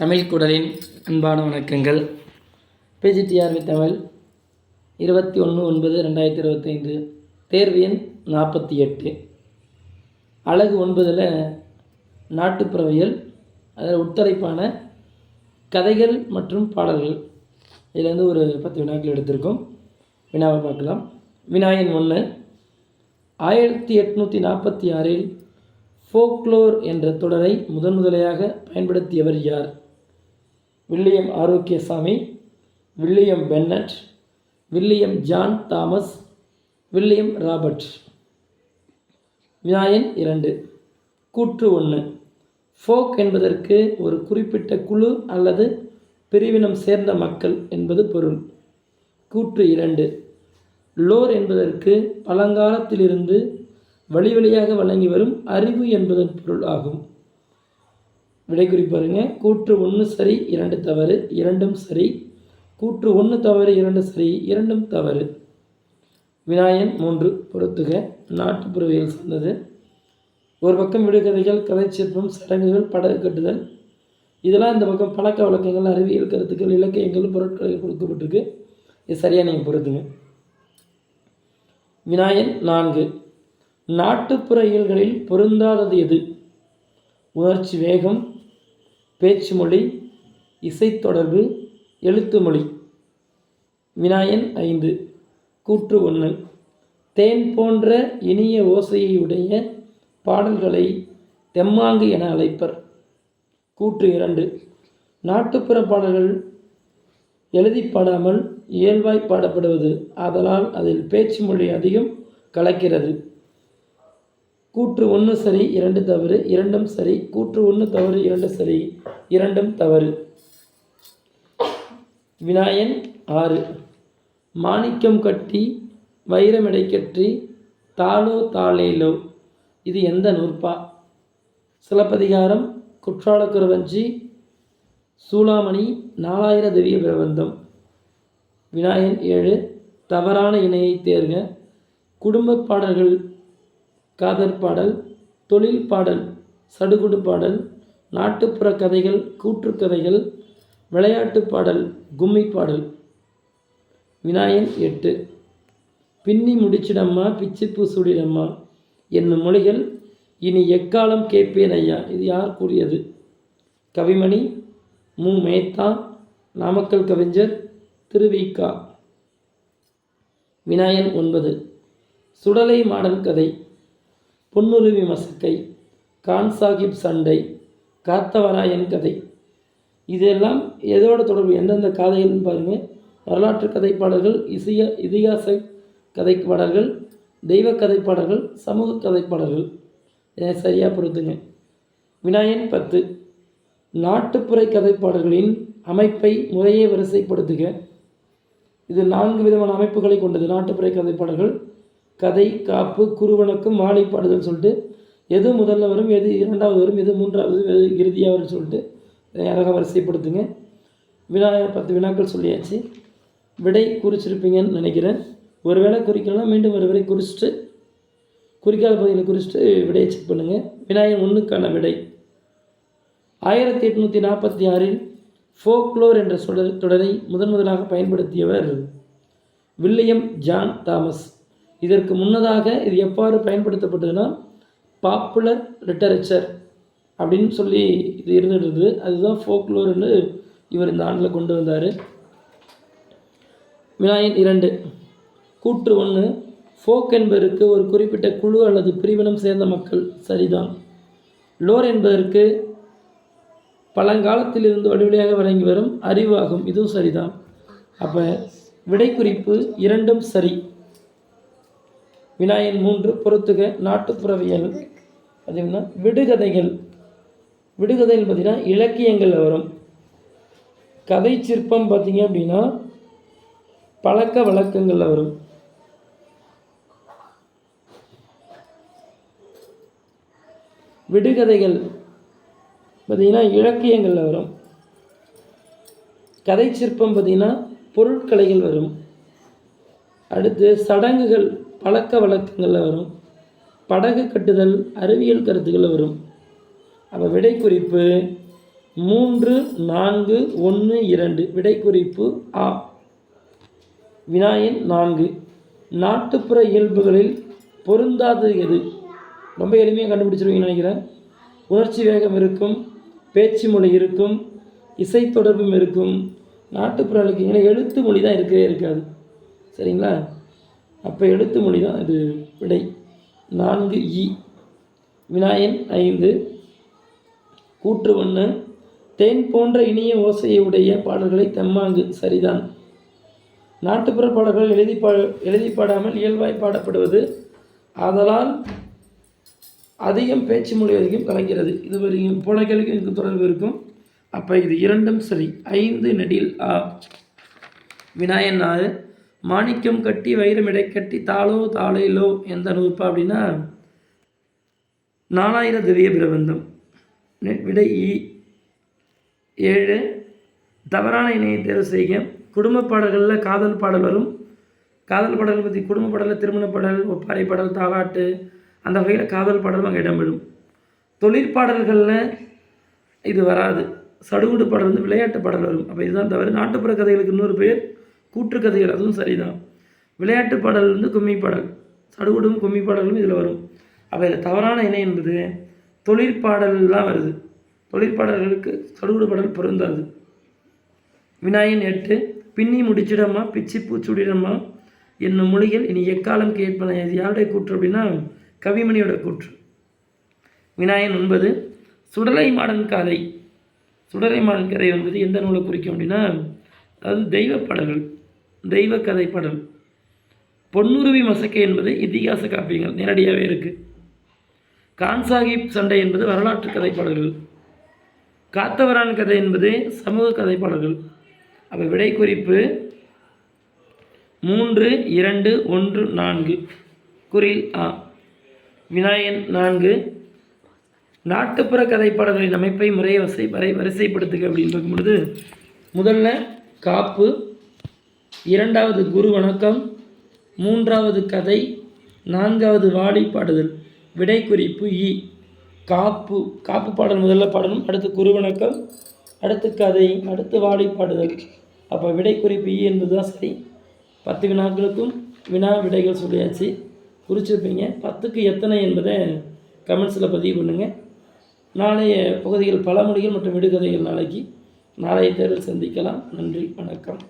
தமிழ் குடலின் அன்பான வணக்கங்கள். பிஜிடிஆர்வி தமிழ் இருபத்தி ஒன்று ஒன்பது ரெண்டாயிரத்தி இருபத்தைந்து தேர்வு எண் நாற்பத்தி எட்டு. அழகு ஒன்பதில் நாட்டுப்புறவியல் அதில் உட்தலைப்பான கதைகள் மற்றும் பாடல்கள். இதில் வந்து ஒரு பத்து வினாக்கள் எடுத்திருக்கோம். வினாவை பார்க்கலாம். வினாயின் ஒன்று ஆயிரத்தி எட்நூற்றி நாற்பத்தி ஆறில் ஃபோக்லோர் என்ற தொடரை முதன் முதலையாக பயன்படுத்தியவர் யார்? William Arokkiasamy William Bennett William John Thomas William Robert. Vinayaka இரண்டு கூற்று ஒன்று. ஃபோக் என்பதற்கு ஒரு குறிப்பிட்ட குழு அல்லது பிரிவினம் சேர்ந்த மக்கள் என்பது பொருள். கூற்று இரண்டு. லோர் என்பதற்கு பழங்காலத்திலிருந்து வழி வழியாக வழங்கி வரும் அறிவு என்பதன் பொருள் ஆகும். விடை குறிப்பாருங்க கூற்று ஒன்று சரி இரண்டு தவறு. இரண்டும் சரி. கூற்று ஒன்று தவறு இரண்டு சரி. இரண்டும் தவறு. விநாயகன் மூன்று பொறுத்துக நாட்டுப்புறவியல் சார்ந்தது. ஒரு பக்கம் விடுகதைகள் கதை சிற்பம் சடங்குகள் படகு கட்டுதல். இதெல்லாம் இந்த பக்கம் பழக்க வழக்கங்கள் அறிவியல் கருத்துக்கள் இலக்கியங்கள் பொருட்கள் கொடுக்கப்பட்டிருக்கு. இது சரியாக நீங்கள் பொறுத்துங்க விநாயன் நான்கு. நாட்டுப்புற இயல்களில் பொருந்தாதது எது? உணர்ச்சி வேகம் பேச்சு மொழி இசைத்தொடர்பு எழுத்து மொழி வினாயன் ஐந்து கூற்று ஒன்று. தேன் போன்ற இனிய ஓசையை உடைய பாடல்களை தெம்மாங்கு என அழைப்பர். கூற்று இரண்டு. நாட்டுப்புற பாடல்கள் எழுதி பாடாமல் இயல்பாய் பாடப்படுவது. ஆதலால் அதில் பேச்சு மொழி அதிகம் கலக்கிறது. கூற்று ஒன்று சரி இரண்டு தவறு. இரண்டும் சரி கூற்று ஒன்று தவறு இரண்டு சரி. இரண்டும் தவறு. வினாயன் ஆறு. மாணிக்கம் கட்டி வைரமிடை கற்றி தாளோ தாளேலோ. இது எந்த நூற்பா? சிலப்பதிகாரம் குற்றாலக்குறவஞ்சி சூளாமணி நாலாயிர திவ்ய பிரபந்தம். விநாயகன் ஏழு. தவறான இணையை தேர்க. குடும்ப பாடல்கள் காதற் பாடல் தொழில் பாடல் சடுகுடு பாடல் நாட்டுப்புற கதைகள் கூற்றுக்கதைகள் விளையாட்டு பாடல் கும்மி பாடல். வினாயன் எட்டு. பின்னி முடிச்சிடம்மா பிச்சிப்பு சுடிடம்மா என்னும் மொழிகள் இனி எக்காலம் கேட்பேன் ஐயா இது யார் கூறியது? கவிமணி மு. மேத்தா நாமக்கல் கவிஞர் திருவிகா வினாயன் ஒன்பது. சுடலை மாடன் கதை. பொன்னுருவி மசக்கை கான் சாஹிப் சண்டை காத்தவராயன் கதை. இதெல்லாம் எதோட தொடர்பு? எந்தெந்த கதைகள்னு பாருங்கள் வரலாற்று கதைப்பாடல்கள் இசைய இதிகாச கதைப்பாடல்கள் தெய்வ கதைப்பாடல்கள் சமூக கதைப்பாடல்கள். இதை சரியாக பொறுத்துங்க. வினாயன் பத்து. நாட்டுப்புற கதைப்பாடல்களின் அமைப்பை முறையே வரிசைப்படுத்துக. இது நான்கு விதமான அமைப்புகளை கொண்டது. நாட்டுப்புற கதைப்பாடல்கள் கதை காப்பு குருவணக்கம் மாலை பாடுதல் சொல்லிட்டு எது முதல்ல வரும் எது இரண்டாவது வரும் எது மூன்றாவது எது இறுதியாக வரும்னு சொல்லிட்டு அழகாக வரிசைப்படுத்துங்க. வினா பத்து வினாக்கள் சொல்லியாச்சு. விடை குறிச்சிருப்பீங்கன்னு நினைக்கிறேன். ஒரு வேளை குறிக்கலாம் மீண்டும் ஒரு விடை குறிச்சிட்டு குறிக்காத பகுதியில் குறிச்சிட்டு விடையை செக் பண்ணுங்கள் விநாயகன் ஒன்றுக்கான விடை. ஆயிரத்தி எட்நூற்றி நாற்பத்தி ஆறில் ஃபோக்லோர் என்ற தொடர் தொடரை முதன் முதலாக பயன்படுத்தியவர் வில்லியம் ஜான் தாமஸ். இதற்கு முன்னதாக இது எவ்வாறு பயன்படுத்தப்பட்டதுன்னா பாப்புலர் லிட்டரேச்சர் அப்படின்னு சொல்லி இது இருந்துட்டு அதுதான் ஃபோக்லோர்னு இவர் இந்த ஆண்டில் கொண்டு வந்தார். வினாயன் இரண்டு கூற்று ஒன்று ஃபோக் என்பதற்கு ஒரு குறிப்பிட்ட குழு அல்லது பிரிவினம் சேர்ந்த மக்கள் சரிதான். லோர் என்பதற்கு பழங்காலத்திலிருந்து வழிவழியாக வழங்கி வரும் அறிவாகும் இதுவும் சரிதான். அப்போ விடை குறிப்பு இரண்டும் சரி. வினாயன் மூன்று பொறுத்துக நாட்டுப்புறவியல். பார்த்தீங்கன்னா விடுகதைகள். விடுகதைகள் பார்த்தீங்கன்னா இலக்கியங்களில் வரும். கதை சிற்பம் பார்த்தீங்க அப்படின்னா பழக்க வழக்கங்களில் வரும். விடுகதைகள் பார்த்தீங்கன்னா இலக்கியங்களில் வரும். கதை சிற்பம் பார்த்தீங்கன்னா பொருட்கலைகள் வரும். அடுத்து சடங்குகள் பழக்க வழக்கங்களில் வரும். படகு கட்டுதல் அறிவியல் கருத்துக்களில் வரும். அப்போ விடை குறிப்பு மூன்று நான்கு ஒன்று இரண்டு. விடை குறிப்பு ஆ. வினாயின் நான்கு. நாட்டுப்புற இயல்புகளில் பொருந்தாதது எது? ரொம்ப எளிமையாக கண்டுபிடிச்சிருவீங்கன்னு நினைக்கிறேன். உணர்ச்சி வேகம் இருக்கும் பேச்சு மொழி இருக்கும் இசை தொடர்பும் இருக்கும். நாட்டுப்புற இலக்கியங்களில் எழுத்து மொழி தான் இருக்கவே இருக்காது. சரிங்களா? அப்போ எழுத்து மொழி தான் இது விடை. நான்கு இ. வினாயன் ஐந்து. கூற்று ஒன்று தேன் போன்ற இனிய ஓசையை உடைய பாடல்களை தெம்மாங்கு சரிதான். நாட்டுப்புற பாடல்கள் எழுதி பா எழுதி பாடாமல் இயல்பாய் பாடப்படுவது ஆதலால் அதிகம் பேச்சு மொழி அதிகம் கலங்கிறது இது வரையும் போன இதுக்கு தொடர்பு இருக்கும். அப்போ இது இரண்டும் சரி. ஐந்து நெடில் ஆ. வினாயன் ஆறு. மாணிக்கம் கட்டி வைரம் இடை கட்டி தாளோ தாளையிலோ எந்த நூற்பா அப்படின்னா நாலாயிர திவ்ய பிரபந்தம். விடை இ. ஏழு. தவறான இணையை தேர்வு செய்க. குடும்ப பாடல்களில் காதல் பாடல் வரும். காதல் பாடல் பற்றி குடும்ப பாடலில் திருமண பாடல் ஒப்பாரி பாடல் தாலாட்டு அந்த வகையில் காதல் பாடலும் அங்கே இடம்பெறும். தொழிற்பாடல்களில் இது வராது. சடுகுடு பாடல் வந்து விளையாட்டு பாடல் வரும். அப்போ இதுதான் தவிர நாட்டுப்புற கதைகளுக்கு இன்னொரு பேர் கூற்று கதைகள் அதுவும் சரிதான். விளையாட்டு பாடல் வந்து கும்மி பாடல் சடுகுடும் கும்மி பாடலும் இதில் வரும். அப்போ இதில் தவறான இணை என்பது தொழிற்பாடல்லாம் வருது. தொழிற்பாடல்களுக்கு சடுகுடு பாடல் பொருந்தாது. விநாயகன் எட்டு பின்னி முடிச்சிடம்மா பிச்சி பூச்சுடிடம்மா என்னும் மொழிகள் இனி எக்காலம் கேட்பன? இது யாருடைய கூற்று அப்படின்னா கவிமணியோட கூற்று. வினாயன் ஒன்பது சுடலை மாடன் கதை சுடலை மாடன் கதை என்பது எந்த நூலை குறிக்கும் அப்படின்னா அதாவது தெய்வ பாடல்கள். தெய்வ கதை பாடல் பொன்னுருவி மசக்கை என்பது இத்திகாச காப்பியங்கள் நேரடியாகவே இருக்குது கான்சாகிப் சண்டை என்பது வரலாற்று கதைப்பாடல்கள். காத்தவரான் கதை என்பது சமூக கதைப்பாடல்கள். அப்போ விடை குறிப்பு மூன்று இரண்டு ஒன்று நான்கு. குறில் ஆ. விநாயகன் நான்கு. நாட்டுப்புற கதைப்பாடல்களின் அமைப்பை முறையை வசை வரை வரிசைப்படுத்துக அப்படின்னு பார்க்கும்பொழுது முதல்ல காப்பு இரண்டாவது குரு வணக்கம் மூன்றாவது கதை நான்காவது வாடி பாடுதல் விடை குறிப்பு இ. காப்பு காப்பு பாடல் முதல்ல பாடணும் அடுத்து குரு வணக்கம் அடுத்து கதை அடுத்து வாடி பாடுதல். அப்போ விடை குறிப்பு இ என்பது தான் சரி. பத்து வினாக்களுக்கும் வினா விடைகள் சொல்லியாச்சு. குறிச்சிருப்பீங்க. பத்துக்கு எத்தனை என்பதை கமெண்ட்ஸில் பதிவு பண்ணுங்கள் நாளைய பகுதிகள் பழமொழிகள் மற்றும் விடுகதைகள் நாளைக்கு. நாளைய தேர்வில் சந்திக்கலாம். நன்றி வணக்கம்.